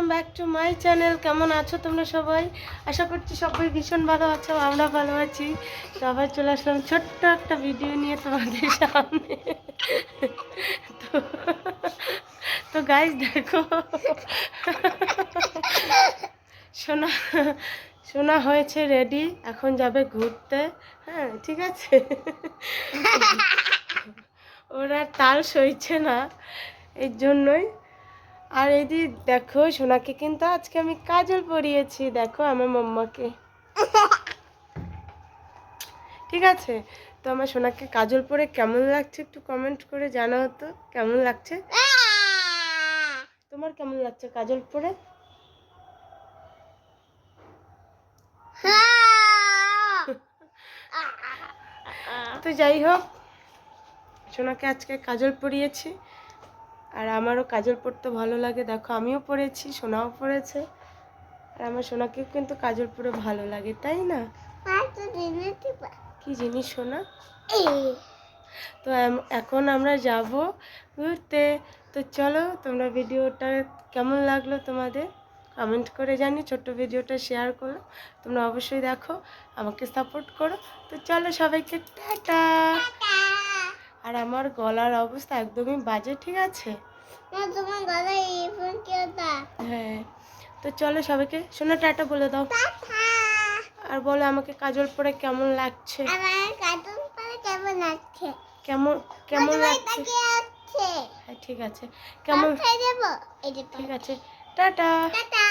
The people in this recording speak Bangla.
Welcome back to my channel. কেমন আছো তোমরা সবাই? আশা করছি সবাই ভীষণ ভালো আছো আমরা ভালো আছি। তো আবার চলে আসলাম ছোট্ট একটা ভিডিও নিয়ে তোমাদের সামনে। তো তো গাইজ দেখো। শোনা শোনা হয়েছে রেডি এখন যাবে ঘুরতে। হ্যাঁ ঠিক আছে? ওরা তাল সইছে না এর জন্যই আর এদি দেখো, সোনাকে কিন্তু আজকে আমি কাজল পরিয়েছি। দেখো আমার মাম্মাকে। ঠিক আছে? তো আমার সোনাকে কাজল পরে কেমন লাগছে একটু কমেন্ট করে জানাও তো। কেমন লাগছে? তোমার কেমন লাগছে কাজল পরে? তো যাই হোক, সোনাকে আজকে কাজল পরিয়েছি। আর আমারও কাজল পরতে ভালো লাগে। দেখো, আমিও পরেছি সোনাও পরেছে আর আমার সোনাকেও কিন্তু কাজল পরে ভালো লাগে, তাই না? কি জিনিস সোনা? তো এখন আমরা যাব ঘুরতে। তো চলো, তোমরা ভিডিওটা কেমন লাগল তোমাদের? কমেন্ট করে জানি ছোট্ট ভিডিওটা শেয়ার করো। তোমরা অবশ্যই দেখো, আমাকে সাপোর্ট করো। তো চলো সবাইকে, টাটা! আর আমার গলার অবস্থা একদমই বাজে ঠিক আছে? তোমার গলায় হ্যাঁ তো চলো সবাইকে শোনো টাটা বলে দাও। আর বলো আমাকে কাজল পরে কেমন লাগছে? পরে কেমন লাগছে? কেমন কেমন লাগছে? হ্যাঁ ঠিক আছে। কেমন ঠিক আছে টাটা। টাটা।